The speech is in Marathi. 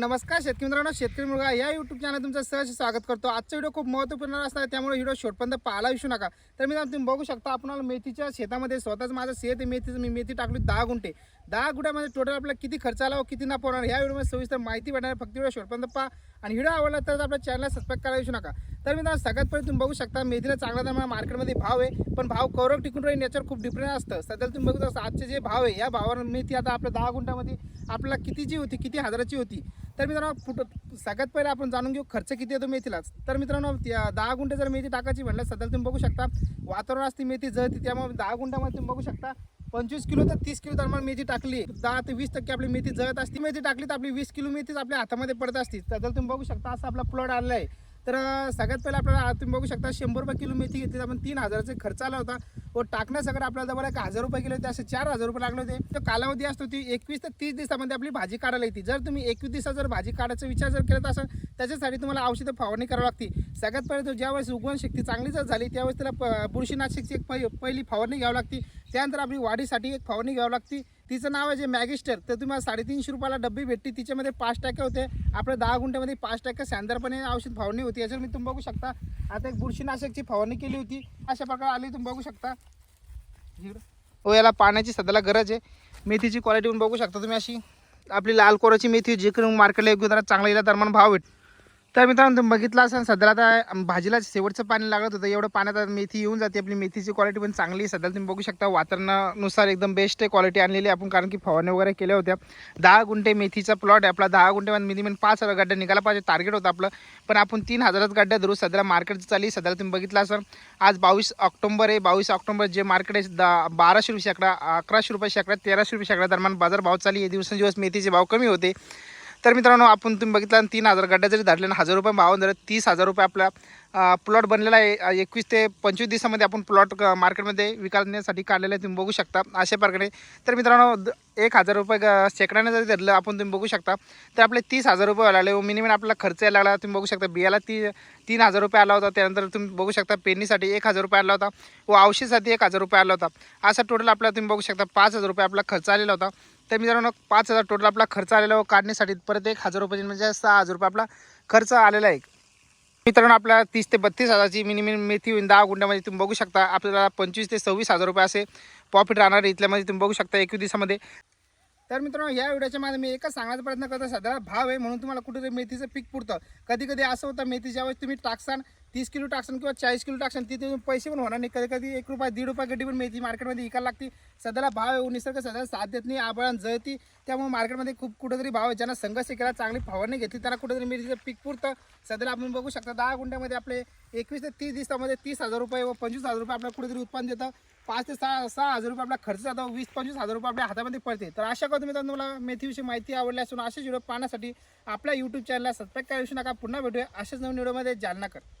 नमस्कार शेतकरी मित्रांनो शेतकरी मुलगा या युट्यूब चॅनल तुमचं सहज स्वागत करतो. आजचा व्हिडिओ खूप महत्त्वपूर्ण असणार आहे, त्यामुळे व्हिडिओ शेवटपर्यंत पाहायला विसरू नका. तर मित्रांनो तुम्ही बघू शकता आपणाला मेथीच्या शेतामध्ये स्वतःच माझं शेत मेथीचं मी मेथी टाकली दहा गुंठे. दहा गुंठ्यामध्ये टोटल आपल्याला किती खर्च आला व किती नफा होणार या व्हिडिओमध्ये सविस्तर माहिती भेटणार फक्त व्हिडिओ शेवटपर्यंत पहा. आणि व्हिडिओ आवडला तर आपल्या चॅनलला सबस्क्राईब करायला विसरू नका. तर मित्रांनो सगळ्यात पहिले तुम्ही बघू शकता मेथीला चांगला दर मार्केटमध्ये भाव आहे पण भाव कौरव टिकून राहील याच्यावर खूप डिफरंट असतं. सध्या तुम्ही बघू शकता आजचे जे भाव आहे या भावावर मेथी आता आपल्या दहा गुंठामध्ये आपल्याला कितीची होती किती हजाराची होती. तर मित्रांनो फुट सगळ्यात पहिले आपण जाणून घेऊ खर्च किती येतो मेथीलाच तर मित्रांनो दहा गुंठे जर मेथी टाकायची म्हणलं सध्या तुम्ही बघू शकता वातावरण असते मेथी जळती त्यामुळे दहा गुंठामध्ये तुम्ही बघू शकता पंचवीस किलो तर तीस किलो दरम्यान मेथी टाकली. दहा ते वीस टक्के आपली मेथी जळत असते. मेथी टाकली तर आपली वीस किलो मेथीच आपल्या हातामध्ये पडत असते. तर तुम्ही बघू शकता असा आपला प्लॉट आलेला आहे. तर सगळ्यात पहिले आपल्याला तुम्ही बघू शकता शंभर रुपये किलो मेथी घेतली. तर आपण तीन हजाराचा खर्च आला होता. व टाकण्यासाठी आपल्याला जवळ एक हजार रुपये किलो होते. असे चार हजार रुपये लागले होते. तर कालावधी असतो ती एकवीस ते तीस दिवसामध्ये आपली भाजी काढायला येते. जर तुम्ही एकवीस दिवसात जर भाजी काढायचा विचार जर केला असेल त्याच्यासाठी तुम्हाला औषधं फवारणी करावी लागते. सगळ्यात पहिले तो ज्यावेळेस उगवण शक्ती चांगली जर झाली त्यावेळेस त्याला प- बुरशीनाशकची एक पहिली फवारणी घ्यावी लागते. त्यानंतर आपली वाढीसाठी एक फवारणी घ्यावी लागते. तिचं नाव आहे जे मॅगिस्टर तर तुम्हाला साडेतीनशे रुपयाला डब्बी भेटते तिच्यामध्ये पाच टक्के होते आपल्या दहा गुंठ्यामध्ये पाच टक्के शानदारपणे औषध फवारणी होती. याच्यावर मी तुम्ही बघू शकता. आता एक बुरशीनाशकची फवारणी केली होती. अशा प्रकारे आली तुम्ही बघू शकता. हो याला पाण्याची सध्याला गरज आहे. मेथीची क्वालिटी पण बघू शकता तुम्ही अशी. आपली लाल कोराची मेथी जे करून मार्केटला योग्य दरात चांगला येईल दरम्यान भाव भेट तर मित्रांनो तुम्ही बघितलं असेल सध्या आता भाजीला शेवटचं पाणी लागत होतं. एवढं पाण्यात आता मेथी येऊन जाते. आपली मेथीची क्वालिटी पण चांगली आहे. सध्या तुम्ही बघू शकता वातावरणानुसार एकदम बेस्ट आहे क्वालिटी आणलेली आपण कारण की फवारणी वगैरे केल्या होत्या. दहा गुंठे मेथीचा प्लॉट आहे आपला. दहा गुंठेमध्ये मिनिमम पाच हजार गड्ड्या निघाला पाहिजे टार्गेट होतं आपलं. पण आपण तीन हजारात गड्ड्या धरू सध्या मार्केट चालली. सध्या तुम्ही बघितलं असेल आज बावीस ऑक्टोबर आहे. बावीस ऑक्टोबर जे मार्केट आहे दा बाराशे रुपये शेकडा अकराशे रुपये शेकडा तेराशे रुपये शेकडा दरम्यान बाजार भाव चालली आहे. दिवसेंदिवस मेथीचे भाव कमी होते. तर मित्रांनो आपण तुम्ही बघितलं तीन हजार गड्ड्या जरी धरले ना हजार रुपये भाव धरले तीस हजार रुपये आपला प्लॉट बनलेला आहे. एकवीस ते पंचवीस दिवसामध्ये आपण प्लॉट मार्केटमध्ये विकण्यासाठी काढलेला आहे. तुम्ही बघू शकता अशा प्रकारे. तर मित्रांनो द- एक हजार रुपये ग- शेकड्याने जरी धरलं आपण तुम्ही बघू शकता तर आपले तीस हजार रुपये व्हायला लागले मिनिमम आपला खर्च यायला लागला. तुम्ही बघू शकता बियाला ती तीन हजार रुपये आला होता. त्यानंतर तुम्ही बघू शकता पेरणीसाठी एक हजार रुपये आला होता. हो, व औषधसाठी एक हजार रुपये आला होता. असा टोटल आपला तुम्ही बघू शकता पाच हजार रुपये आपला खर्च आलेला होता. तर मित्रांनो पाच हजार टोटल आपला खर्च आलेला व हो काढण्यासाठी. परत एक हजार रुपये म्हणजे सहा हजार रुपये आपला खर्च आलेला आहे. मित्रांनो आपल्याला तीस ते बत्तीस हजारची मिनिमम मेथी होईल दहा गुंड्यामध्ये तुम्ही बघू शकता आपल्याला पंचवीस ते सव्वीस हजार रुपये असे प्रॉफिट राहणार आहे इथल्यामध्ये. तुम्ही बघू शकता एकवीस दिवसामध्ये. तर मित्रांनो या व्हिडिओच्या माझ्या मी एकच सांगण्याचा प्रयत्न करतो सध्या भाव आहे म्हणून तुम्हाला कुठेतरी मेथीचं पीक पुरतं. कधी कधी असं होतं मेथीच्या वेळेस तुम्ही टाकसान तीस किलो टाकसान किंवा चाळीस किलो टाकसान तिथे पैसे पण होणार नाही. कधी कधी एक रुपया दीड रुपया गड्डी पण मिळते. मार्केटमध्ये इकायला लागते. सध्याला भाव येऊ निसर्ग सध्याला साथ देत नाही. आबळान जळती. त्यामुळे मार्केटमध्ये खूप कुठेतरी भाव आहे. ज्यांना संघर्ष केला चांगली फवारणी घेतली त्यांना कुठेतरी मेथीचं पीक पुरतं. सध्याला आपण बघू शकता दहा गुंठ्यामध्ये आपले एकवीस ते तीस दिवसामध्ये तीस हजार रुपये व पंचवीस हजार रुपये आपल्याला कुठेतरी उत्पन्न देतं. पाच ते सहा सहा हजार रुपये आपला खर्च जातो. वीस पंचवीस हजार रुपये आपल्या हातामध्ये पडते. तर अशा करतो मी तुम्हाला मेथीविषयी माहिती आवडली असून असेच व्हिडिओ पाहण्यासाठी आपल्या यूट्यूब चॅनलला सबस्क्राईब करू नका. पुन्हा भेटूया अशाच नवीन व्हिडिओमध्ये जालना कर.